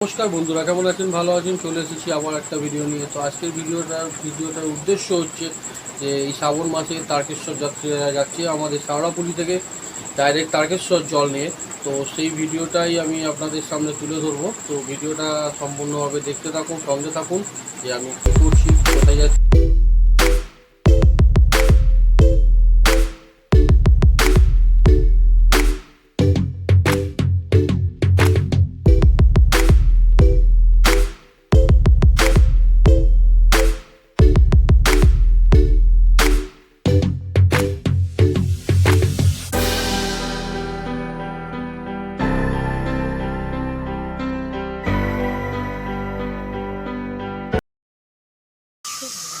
নমস্কার বন্ধুরা, কেমন আছেন? ভালো আছেন? চলে এসেছি আবার একটা ভিডিও নিয়ে। তো আজকের ভিডিওটার ভিডিওটার উদ্দেশ্য হচ্ছে যে এই শ্রাবণ মাসে তারকেশ্বর যাত্রীরা যাচ্ছে আমাদের শাওড়াপুলি থেকে ডাইরেক্ট তারকেশ্বর জল নিয়ে। তো সেই ভিডিওটাই আমি আপনাদের সামনে তুলে ধরবো। তো ভিডিওটা সম্পূর্ণভাবে দেখতে থাকুন, সঙ্গে থাকুন। যে আমি করছি, কোথায় যাচ্ছি।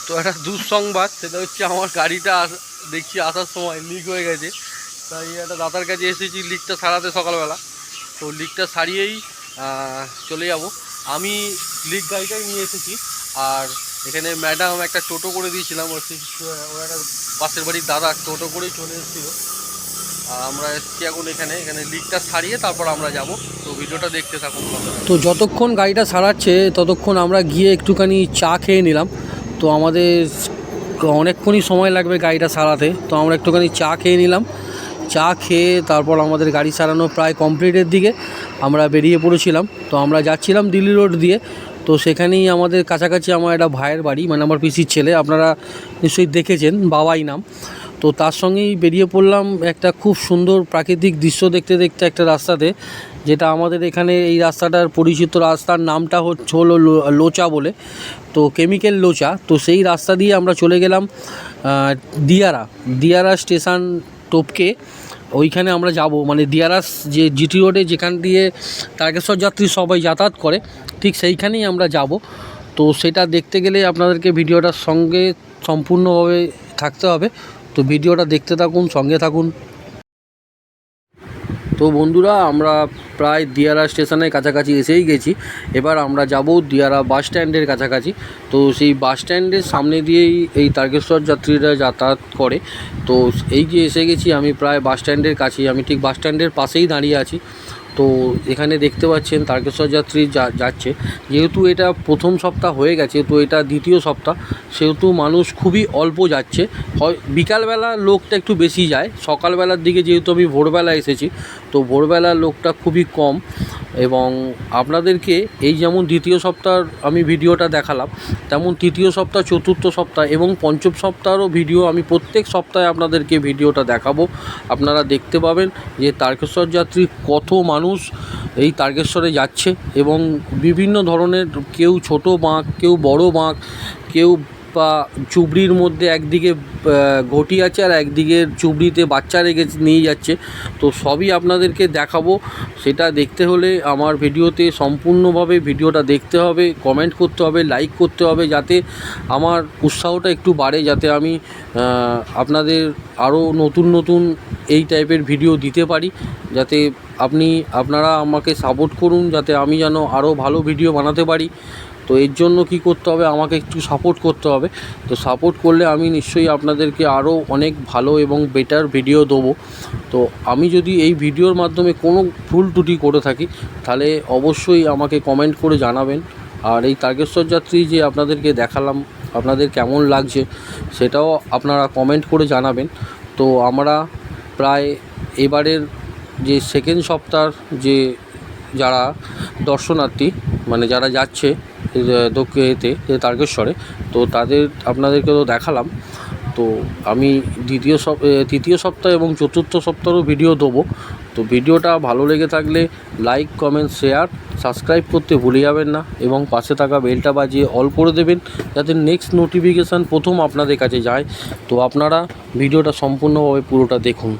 তো একটা দুঃসংবাদ, সেটা হচ্ছে আমার গাড়িটা দেখছি আসার সময় লিক হয়ে গেছে। তাই একটা দাদার কাছে এসেছি লিকটা সারাতে সকালবেলা। তো লিকটা সারিয়েই চলে যাব। আমি লিক গাড়িটাই নিয়ে এসেছি। আর এখানে ম্যাডাম একটা টোটো করে দিয়েছিলাম, ওর একটা পাশের বাড়ির দাদা টোটো করেই চলে এসেছিল। আমরা এসেছি এখন এখানে এখানে লিকটা সারিয়ে তারপর আমরা যাব। তো ভিডিওটা দেখতে থাকুন। তো যতক্ষণ গাড়িটা সারাচ্ছে, ততক্ষণ আমরা গিয়ে একটুখানি চা খেয়ে নিলাম। তো আমাদের অনেকক্ষণই সময় লাগবে গাড়িটা সারাতে। তো আমরা একটুখানি চা খেয়ে নিলাম। চা খেয়ে তারপর আমাদের গাড়ি সারানো প্রায় কমপ্লিটের দিকে আমরা বেরিয়ে পড়েছিলাম। তো আমরা যাচ্ছিলাম দিল্লি রোড দিয়ে। তো সেখানেই আমাদের কাছাকাছি আমার একটা ভাইয়ের বাড়ি মানে আমার পিসির ছেলে। আপনারা নিশ্চয়ই দেখেছেন বাবাই নাম। তো তার সঙ্গেই বেরিয়ে পড়লাম একটা খুব সুন্দর প্রাকৃতিক দৃশ্য দেখতে দেখতে একটা রাস্তাতে। যেটা আমাদের এখানে এই রাস্তাটার পরিচিত রাস্তার নামটা হচ্ছে হলো লোচা বলে। তো কেমিক্যাল লোচা। তো সেই রাস্তা দিয়ে আমরা চলে গেলাম দিয়ারা। দিয়ারা স্টেশন টপকে। ওইখানে আমরা যাব। মানে দিয়ারাস যে জিটি রোডে যেখান দিয়ে তারকেশ্বর যাত্রী সবাই যাতায়াত করে, ঠিক সেইখানেই আমরা যাব। তো সেটা দেখতে গেলে আপনাদেরকে ভিডিওটার সঙ্গে সম্পূর্ণভাবে থাকতে হবে। তো ভিডিওটা দেখতে থাকুন, সঙ্গে থাকুন। তো বন্ধুরা, আমরা প্রায় দিয়ারা স্টেশনের কাছাকাছি এসেই গেছি। এবার আমরা যাব দিয়ারা বাস স্ট্যান্ডের কাছাকাছি। তো সেই বাস স্ট্যান্ডের সামনে দিয়েই এই তারকেশ্বর যাত্রীরা যাতায়াত করে। তো এই যে এসে গেছি আমি প্রায় বাস স্ট্যান্ডের কাছেই। আমি ঠিক বাস স্ট্যান্ডের পাশেই দাঁড়িয়ে আছি। তো এখানে দেখতে পাচ্ছেন তারকেশ্বর যাত্রী যাচ্ছে। যেহেতু এটা প্রথম সপ্তাহ হয়ে গেছে, তো এটা দ্বিতীয় সপ্তাহ, সেহেতু মানুষ খুবই অল্প যাচ্ছে। হয়, বিকালবেলা লোকটা একটু বেশি যায়, সকালবেলার দিকে যেহেতু আমি ভোরবেলা এসেছি, তো ভোরবেলার লোকটা খুবই কম। এবং আপনাদেরকে এই যেমন দ্বিতীয় সপ্তাহ আমি ভিডিওটা দেখালাম, তেমন তৃতীয় সপ্তাহ, চতুর্থ সপ্তাহ এবং পঞ্চম সপ্তাহেরও ভিডিও আমি প্রত্যেক সপ্তাহে আপনাদেরকে ভিডিওটা দেখাবো। আপনারা দেখতে পাবেন যে তারকেশ্বর যাত্রী কত মানুষ এই তারকেশ্বরে যাচ্ছে এবং বিভিন্ন ধরনের কেউ ছোট বাঁক, কেউ বড় বাঁক, কেউ বা চুবড়ির মধ্যে একদিকে ঘটি আছে আর একদিকে চুবড়িতে বাচ্চা রেখে নিয়ে যাচ্ছে। তো সবই আপনাদেরকে দেখাবো। সেটা দেখতে হলে আমার ভিডিওতে সম্পূর্ণভাবে ভিডিওটা দেখতে হবে কমেন্ট করতে হবে লাইক করতে হবে যাতে আমার উৎসাহটা একটু বাড়ে, যাতে আমি আপনাদের আরও নতুন নতুন এই টাইপের ভিডিও দিতে পারি, যাতে আপনি, আপনারা আমাকে সাপোর্ট করুন যাতে আমি যেন আরও ভালো ভিডিও বানাতে পারি। তো এর জন্য কি করতে হবে, আমাকে একটু সাপোর্ট করতে হবে। তো সাপোর্ট করলে আমি নিশ্চয়ই আপনাদেরকে আরও অনেক ভালো এবং বেটার ভিডিও দেবো। তো আমি যদি এই ভিডিওর মাধ্যমে কোনো ভুল ত্রুটি করে থাকি, তাহলে অবশ্যই আমাকে কমেন্ট করে জানাবেন। আর এই তারকেশ্বর যাত্রী যে আপনাদেরকে দেখালাম, আপনাদের কেমন লাগছে, সেটাও আপনারা কমেন্ট করে জানাবেন। তো আমরা প্রায় এবারের যে সেকেন্ড সপ্তাহ যে যারা দর্শনার্থী মানে যারা যাচ্ছে দক্ষিণেতে তারকেশ্বরে, তো তাদের, আপনাদেরকে তো দেখালাম। তো আমি দ্বিতীয় সপ তৃতীয় সপ্তাহ এবং চতুর্থ সপ্তাহেরও ভিডিও দেবো। তো ভিডিওটা ভালো লেগে থাকলে লাইক কমেন্ট শেয়ার সাবস্ক্রাইব করতে ভুলে যাবেন না এবং পাশে থাকা বেলটা বাজিয়ে অল করে দেবেন যাতে নেক্সট নোটিফিকেশান প্রথম আপনাদের কাছে যায়। তো আপনারা ভিডিওটা সম্পূর্ণভাবে পুরোটা দেখুন।